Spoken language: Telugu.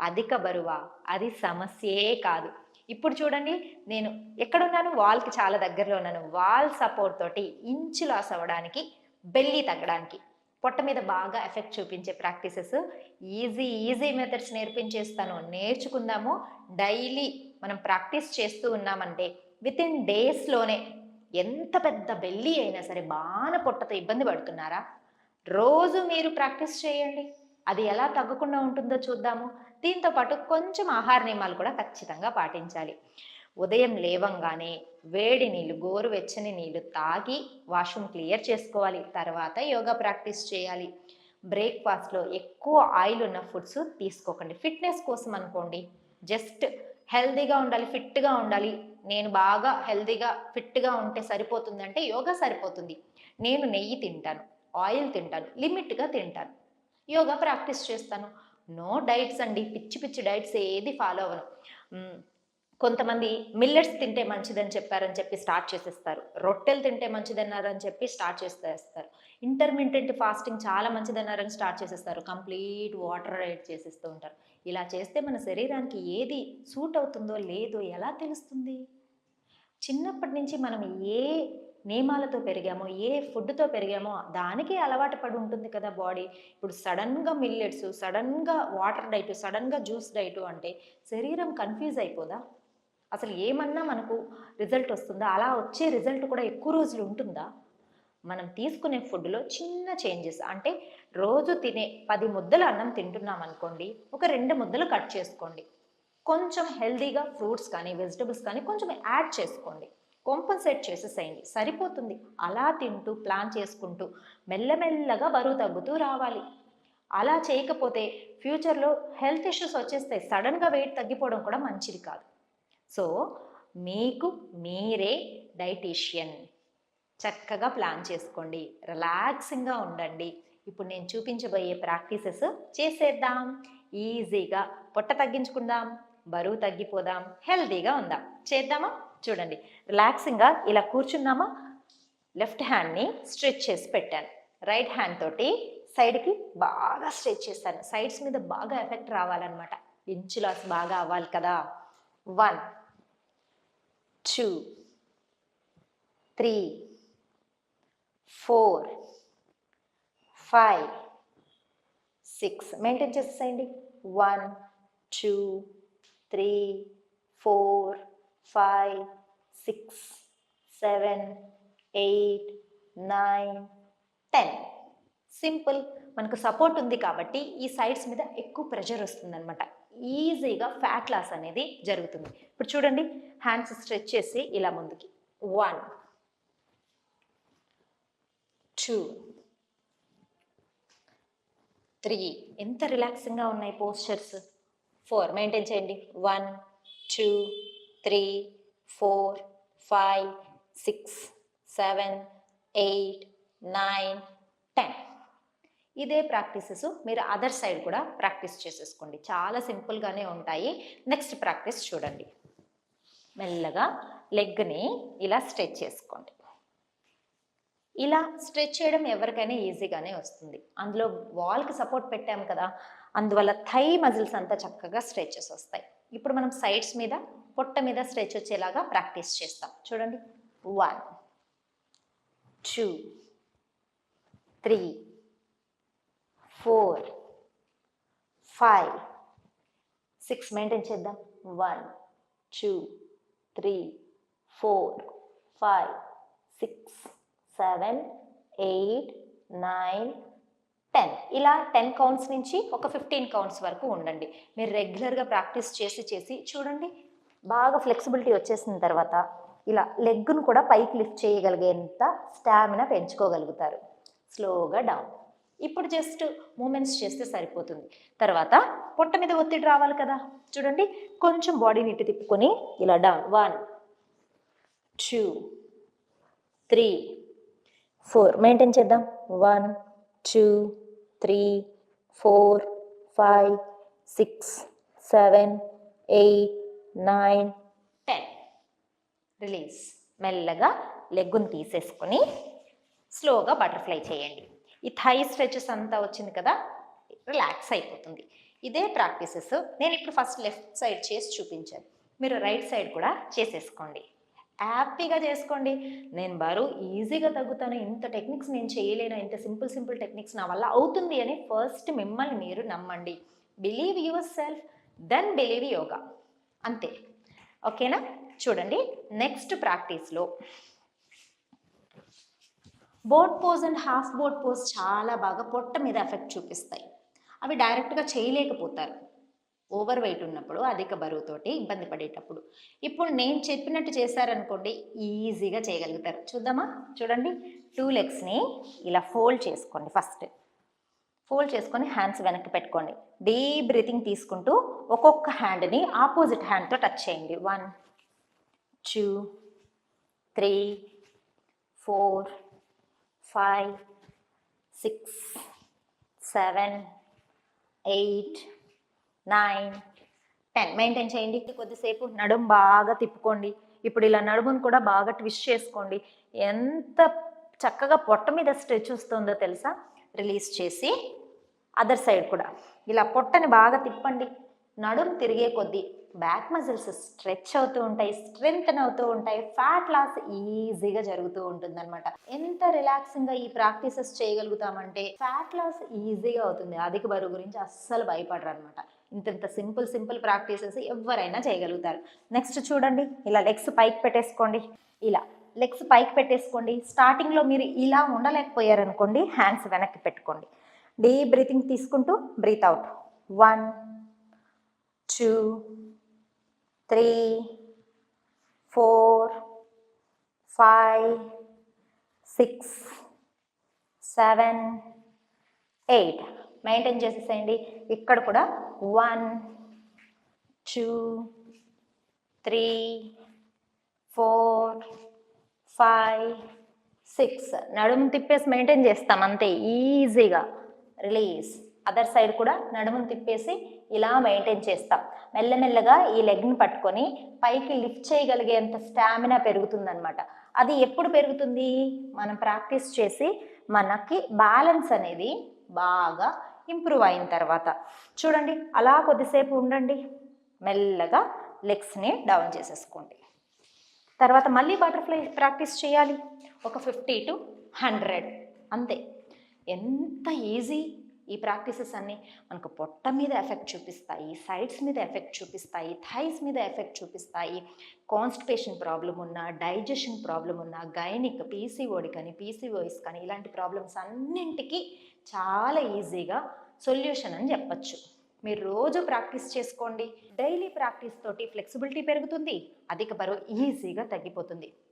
అధిక బరువా? అది సమస్యే కాదు. ఇప్పుడు చూడండి నేను ఎక్కడున్నాను? వాల్కి చాలా దగ్గరలో ఉన్నాను. వాల్ సపోర్ట్ తోటి ఇంచు లాస్ అవ్వడానికి బెల్లి తగ్గడానికి పొట్ట మీద బాగా ఎఫెక్ట్ చూపించే ప్రాక్టీసెస్ ఈజీ ఈజీ మెథడ్స్ నేర్పించేస్తాను. నేర్చుకుందాము. డైలీ మనం ప్రాక్టీస్ చేస్తూ ఉన్నామంటే విత్ ఇన్ డేస్లోనే ఎంత పెద్ద బెల్లి అయినా సరే బాగా పొట్టతో ఇబ్బంది పడుతున్నారా? రోజు మీరు ప్రాక్టీస్ చేయండి. అది ఎలా తగ్గకుండా ఉంటుందో చూద్దాము. దీంతో పాటు కొంచెం ఆహార నియమాలు కూడా ఖచ్చితంగా పాటించాలి. ఉదయం లేవంగానే వేడి నీళ్ళు గోరువెచ్చని నీళ్ళు తాగి వాష్రూమ్ క్లియర్ చేసుకోవాలి. తర్వాత యోగా ప్రాక్టీస్ చేయాలి. బ్రేక్ఫాస్ట్లో ఎక్కువ ఆయిల్ ఉన్న ఫుడ్స్ తీసుకోకండి. ఫిట్నెస్ కోసం అనుకోండి. జస్ట్ హెల్తీగా ఉండాలి ఫిట్గా ఉండాలి. నేను బాగా హెల్దీగా ఫిట్గా ఉంటే సరిపోతుంది అంటే యోగా సరిపోతుంది. నేను నెయ్యి తింటాను ఆయిల్ తింటాను లిమిట్గా తింటాను. యోగా ప్రాక్టీస్ చేస్తాను. నో డైట్స్ అండి. పిచ్చి పిచ్చి డైట్స్ ఏది ఫాలో అవ్వను. కొంతమంది మిల్లెట్స్ తింటే మంచిదని చెప్పారని చెప్పి స్టార్ట్ చేసేస్తారు. రొట్టెలు తింటే మంచిదన్నారని చెప్పి స్టార్ట్ చేసేస్తారు. ఇంటర్మీడియట్ ఫాస్టింగ్ చాలా మంచిదన్నారని స్టార్ట్ చేసేస్తారు. కంప్లీట్ వాటర్ రైడ్ చేసేస్తూ ఉంటారు. ఇలా చేస్తే మన శరీరానికి ఏది సూట్ అవుతుందో లేదో ఎలా తెలుస్తుంది? చిన్నప్పటి నుంచి మనం ఏ నియమాలతో పెరిగామో ఏ ఫుడ్తో పెరిగామో దానికి అలవాటు పడి ఉంటుంది కదా బాడీ. ఇప్పుడు సడన్గా మిల్లెట్స్ సడన్గా వాటర్ డైట్ సడన్గా జ్యూస్ డైట్ అంటే శరీరం కన్ఫ్యూజ్ అయిపోదా? అసలు ఏమన్నా మనకు రిజల్ట్ వస్తుందా? అలా వచ్చే రిజల్ట్ కూడా ఎక్కువ రోజులు ఉంటుందా? మనం తీసుకునే ఫుడ్లో చిన్న చేంజెస్ అంటే రోజు తినే పది ముద్దలు అన్నం తింటున్నాం అనుకోండి ఒక రెండు ముద్దలు కట్ చేసుకోండి. కొంచెం హెల్దీగా ఫ్రూట్స్ కానీ వెజిటబుల్స్ కానీ కొంచెం యాడ్ చేసుకోండి. కాంపన్సేట్ చేసేసేయండి. సరిపోతుంది. అలా తింటూ ప్లాన్ చేసుకుంటూ మెల్లమెల్లగా బరువు తగ్గుతూ రావాలి. అలా చేయకపోతే ఫ్యూచర్లో హెల్త్ ఇష్యూస్ వచ్చేస్తాయి. సడన్గా వెయిట్ తగ్గిపోవడం కూడా మంచిది కాదు. సో మీకు మీరే డైటీషియన్ చక్కగా ప్లాన్ చేసుకోండి. రిలాక్సింగ్గా ఉండండి. ఇప్పుడు నేను చూపించబోయే ప్రాక్టీసెస్ చేసేద్దాం. ఈజీగా పొట్ట తగ్గించుకుందాం. బరువు తగ్గిపోదాం హెల్తీగా ఉందాం. చేద్దామా? చూడండి. రిలాక్సింగ్గా ఇలా కూర్చున్నామా? లెఫ్ట్ హ్యాండ్ని స్ట్రెచ్ చేసి పెట్టాను. రైట్ హ్యాండ్ తోటి సైడ్కి బాగా స్ట్రెచ్ చేస్తాను సైడ్స్ మీద బాగా ఎఫెక్ట్ రావాలన్నమాట. ఇంచులాస్ బాగా అవ్వాలి కదా. One two three four five six. Maintain చేసేసేయండి. One two three four five six seven eight nine ten. Simple. మనకు సపోర్ట్ ఉంది కాబట్టి ఈ సైడ్స్ మీద ఎక్కువ ప్రెషర్ వస్తుందన్నమాట. ఈజీగా ఫ్యాట్ లాస్ అనేది జరుగుతుంది. ఇప్పుడు చూడండి హ్యాండ్స్ స్ట్రెచ్ చేసి ఇలా ముందుకి. One two three. ఎంత రిలాక్సింగ్గా ఉన్నాయి పోస్చర్స్. ఫోర్ మెయింటైన్ చేయండి. One two three four five six seven eight nine ten. ఇదే ప్రాక్టీసెస్ మీరు అదర్ సైడ్ కూడా ప్రాక్టీస్ చేసేసుకోండి. చాలా సింపుల్గానే ఉంటాయి. నెక్స్ట్ ప్రాక్టీస్ చూడండి. మెల్లగా లెగ్ని ఇలా స్ట్రెచ్ చేసుకోండి. ఇలా స్ట్రెచ్ చేయడం ఎవరికైనా ఈజీగానే వస్తుంది. అందులో వాల్కి సపోర్ట్ పెట్టాం కదా. అందువల్ల థై మజిల్స్ అంతా చక్కగా స్ట్రెచెస్ వస్తాయి. ఇప్పుడు మనం సైడ్స్ మీద పొట్ట మీద స్ట్రెచ్ వచ్చేలాగా ప్రాక్టీస్ చేస్తాం. చూడండి. One two three four five six maintain చేద్దాం. One two three four five six seven eight nine ten. ఇలా టెన్ కౌంట్స్ నుంచి ఒక ఫిఫ్టీన్ కౌంట్స్ వరకు ఉండండి. మీరు రెగ్యులర్గా ప్రాక్టీస్ చేసి చేసి చూడండి. బాగా ఫ్లెక్సిబిలిటీ వచ్చేసిన తర్వాత ఇలా లెగ్ను కూడా పైకి లిఫ్ట్ చేయగలిగేంత స్టామినా పెంచుకోగలుగుతారు. స్లోగా డౌన్. ఇప్పుడు జస్ట్ మూమెంట్స్ చేస్తే సరిపోతుంది. తర్వాత పొట్ట మీద ఒత్తిడి రావాలి కదా? చూడండి. కొంచెం బాడీని ఇటు తిప్పుకొని ఇలా down. One two three four. Maintain చేద్దాం. One two three four five six seven eight nine ten. Release. మెల్లగా లెగ్గును తీసేసుకొని స్లోగా బటర్ఫ్లై చేయండి. ఈ థై స్ట్రెచెస్ అంతా వచ్చింది కదా రిలాక్స్ అయిపోతుంది. ఇదే ప్రాక్టీసెస్. నేను ఇప్పుడు ఫస్ట్ లెఫ్ట్ సైడ్ చేసి చూపించాను. మీరు రైట్ సైడ్ కూడా చేసేసుకోండి. హ్యాపీగా చేసుకోండి. నేను బరువు ఈజీగా తగ్గుతాను. ఇంత టెక్నిక్స్ నేను చేయలేను. ఇంత సింపుల్ సింపుల్ టెక్నిక్స్ నా వల్ల అవుతుంది అని ఫస్ట్ మిమ్మల్ని మీరు నమ్మండి. Believe yourself then believe yoga. అంతే. ఓకేనా? చూడండి. Next ప్రాక్టీస్లో. Boat pose and half boat pose చాలా బాగా పొట్ట మీద ఎఫెక్ట్ చూపిస్తాయి. అవి డైరెక్ట్గా చేయలేకపోతారు. ఓవర్ వెయిట్ ఉన్నప్పుడు అధిక బరువుతోటి ఇబ్బంది పడేటప్పుడు. ఇప్పుడు నేను చెప్పినట్టు చేశారనుకోండి ఈజీగా చేయగలుగుతారు. చూద్దామా? చూడండి. టూ లెగ్స్ని ఇలా ఫోల్డ్ చేసుకోండి ఫస్ట్. ఫోల్డ్ చేసుకొని హ్యాండ్స్ వెనక్కి పెట్టుకోండి. డీప్ బ్రీతింగ్ తీసుకుంటూ ఒక్కొక్క హ్యాండ్ని ఆపోజిట్ హ్యాండ్తో టచ్ చేయండి. One two three four five six seven eight nine. Ten. Maintain చేయండి. కొద్దిసేపు నడుము బాగా తిప్పుకోండి. ఇప్పుడు ఇలా నడుమును కూడా బాగా ట్విస్ట్ చేసుకోండి. ఎంత చక్కగా పొట్ట మీద స్ట్రెచ్ వస్తుందో తెలుసా? రిలీజ్ చేసి అదర్ సైడ్ కూడా. ఇలా పొట్టని బాగా తిప్పండి. నడుం తిరిగే కొద్దీ బ్యాక్ మజిల్స్ స్ట్రెచ్ అవుతూ ఉంటాయి స్ట్రెంగ్త్ అవుతూ ఉంటాయి ఫ్యాట్ లాస్ ఈజీగా జరుగుతూ ఉంటుంది అనమాట ఎంత రిలాక్సింగ్గా ఈ ప్రాక్టీసెస్ చేయగలుగుతామంటే ఫ్యాట్ లాస్ ఈజీగా అవుతుంది. అధిక బరువు గురించి అస్సలు భయపడరు అనమాట ఇంత ఇంత సింపుల్ సింపుల్ ప్రాక్టీసెస్ ఎవరైనా చేయగలుగుతారు. నెక్స్ట్ చూడండి ఇలా లెగ్స్ పైకి పెట్టేసుకోండి. ఇలా లెగ్స్ పైకి పెట్టేసుకోండి. స్టార్టింగ్లో మీరు ఇలా ఉండలేకపోయారనుకోండి హ్యాండ్స్ వెనక్కి పెట్టుకోండి. డీ బ్రీతింగ్ తీసుకుంటూ breath out. One two three four five six seven eight maintain చేసేసేయండి. ఇక్కడ కూడా one two three four five six నడుము తిప్పేసి మెయింటైన్ చేస్తాం అంతే ఈజీగా రిలీజ్ అదర్ సైడ్ కూడా నడుమును తిప్పేసి ఇలా మెయింటైన్ చేస్తాం. మెల్లమెల్లగా ఈ లెగ్ని పట్టుకొని పైకి లిఫ్ట్ చేయగలిగేంత స్టామినా పెరుగుతుందనమాట అది ఎప్పుడు పెరుగుతుంది? మనం ప్రాక్టీస్ చేసి మనకి బ్యాలెన్స్ అనేది బాగా ఇంప్రూవ్ అయిన తర్వాత. చూడండి అలా కొద్దిసేపు ఉండండి. మెల్లగా లెగ్స్ని డౌన్ చేసేసుకోండి. తర్వాత మళ్ళీ బటర్ఫ్లై ప్రాక్టీస్ చేయాలి. ఒక ఫిఫ్టీ టు హండ్రెడ్. అంతే. ఎంత ఈజీ ఈ ప్రాక్టీసెస్ అన్నీ మనకు పొట్ట మీద ఎఫెక్ట్ చూపిస్తాయి సైడ్స్ మీద ఎఫెక్ట్ చూపిస్తాయి థైస్ మీద ఎఫెక్ట్ చూపిస్తాయి. కాన్స్టిపేషన్ ప్రాబ్లం ఉన్న డైజెషన్ ప్రాబ్లం ఉన్న గైనిక్ పీసీఓడి కానీ పీసీఓఎస్ కానీ ఇలాంటి ప్రాబ్లమ్స్ అన్నింటికి చాలా ఈజీగా సొల్యూషన్ అని చెప్పచ్చు. మీరు రోజు ప్రాక్టీస్ చేసుకోండి. డైలీ ప్రాక్టీస్ తోటి ఫ్లెక్సిబిలిటీ పెరుగుతుంది అధిక బరువు ఈజీగా తగ్గిపోతుంది.